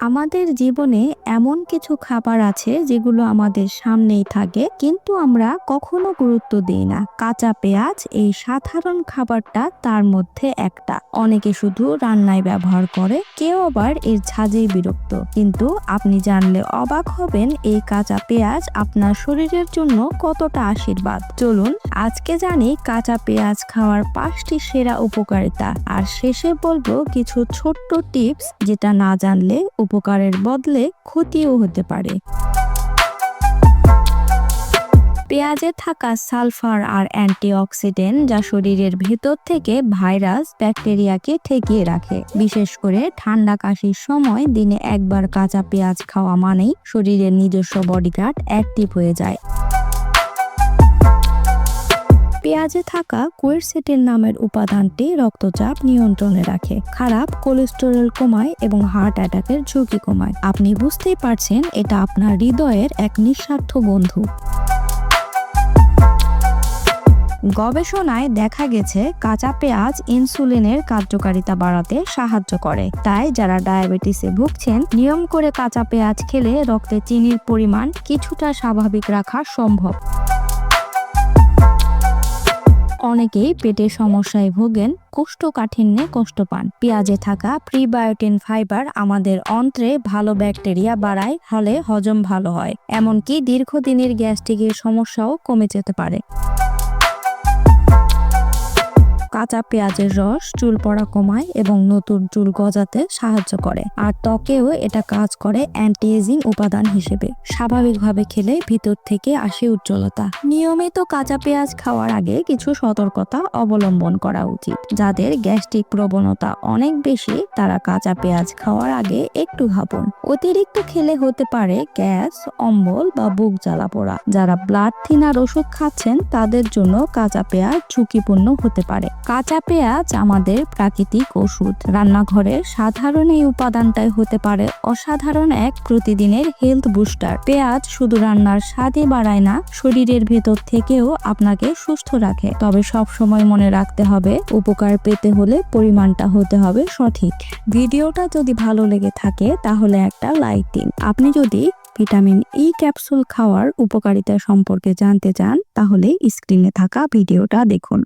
আমাদের জীবনে এমন কিছু খাবার আছে যেগুলো আমাদের সামনেই থাকে, কিন্তু আমরা কখনো গুরুত্ব দিই না। কাঁচা পেঁয়াজ, এই সাধারণ খাবারটা তার মধ্যে একটা। অনেকে শুধু রান্নায় ব্যবহার করে, কেউ আবার এর ঝাঁজেই বিরক্ত। কিন্তু আপনি জানলে অবাক হবেন এই কাঁচা পেঁয়াজ আপনার শরীরের জন্য কতটা আশীর্বাদ। চলুন, আজকে জানি কাঁচা পেঁয়াজ খাওয়ার পাঁচটি সেরা উপকারিতা। আর শেষে বলব কিছু ছোট্ট টিপস যেটা না জানলে উপকারের বদলে ক্ষতিও হতে পারে। পেঁয়াজে থাকা সালফার আর অ্যান্টিঅক্সিডেন্ট যা শরীরের ভেতর থেকে ভাইরাস, ব্যাকটেরিয়াকে ঠেকিয়ে রাখে। বিশেষ করে ঠান্ডা কাশির সময় দিনে একবার কাঁচা পেঁয়াজ খাওয়া মানেই শরীরের নিজস্ব বডিগার্ড অ্যাক্টিভ হয়ে যায়। পেঁয়াজে থাকা কোয়েরসেটিন নামের উপাদানটি রক্তচাপ নিয়ন্ত্রণে রাখে, খারাপ কোলেস্টেরল কমায় এবং হার্ট অ্যাটাকের ঝুঁকি কমায়। আপনি বুঝতেই পারছেন এটা আপনার হৃদয়ের এক নিঃস্বার্থ বন্ধু। গবেষণায় দেখা গেছে, কাঁচা পেঁয়াজ ইনসুলিনের কার্যকারিতা বাড়াতে সাহায্য করে। তাই যারা ডায়াবেটিসে ভুগছেন, নিয়ম করে কাঁচা পেঁয়াজ খেলে রক্তে চিনির পরিমাণ কিছুটা স্বাভাবিক রাখা সম্ভব। অনেকেই পেটের সমস্যায় ভোগেন, কোষ্ঠকাঠিন্যে কষ্ট পান। পেঁয়াজে থাকা প্রিবায়োটিন ফাইবার আমাদের অন্ত্রে ভালো ব্যাকটেরিয়া বাড়ায়, ফলে হজম ভালো হয়। এমনকি দীর্ঘদিনের গ্যাস্ট্রিকের সমস্যাও কমে যেতে পারে। কাঁচা পেঁয়াজের রস চুল পড়া কমায় এবং নতুন চুল গজাতে সাহায্য করে। আর ত্বকেও এটা কাজ করে অ্যান্টি এজিং উপাদান হিসেবে। স্বাভাবিকভাবে খেলে ভিতর থেকে আসে উজ্জ্বলতা। নিয়মিত কাঁচা পেঁয়াজ খাওয়ার আগে কিছু সতর্কতা অবলম্বন করা উচিত, যাদের গ্যাস্ট্রিক প্রবণতা অনেক বেশি। তারা কাঁচা পেঁয়াজ খাওয়ার আগে একটু ভাবুন। অতিরিক্ত খেলে হতে পারে গ্যাস, অম্বল বা বুক জ্বালা পোড়া। যারা ব্লাড থিনার ওষুধ খাচ্ছেন, তাদের জন্য কাঁচা পেঁয়াজ ঝুঁকিপূর্ণ হতে পারে। কাঁচা পেঁয়াজ আমাদের প্রাকৃতিক ওষুধ। রান্নাঘরের সাধারণ এই উপাদানটাই হতে পারে অসাধারণ এক প্রতিদিনের হেলথ বুস্টার পেঁয়াজ শুধু রান্নার স্বাদই বাড়ায় না, শরীরের ভেতর থেকেও আপনাকে সুস্থ রাখে। তবে সব সময় মনে রাখতে হবে, উপকার পেতে হলে পরিমাণটা হতে হবে সঠিক। ভিডিওটা যদি ভালো লেগে থাকে তাহলে একটা লাইক দিন। আপনি যদি ভিটামিন ই ক্যাপসুল খাওয়ার উপকারিতা সম্পর্কে জানতে চান তাহলে স্ক্রিনে থাকা ভিডিওটা দেখুন।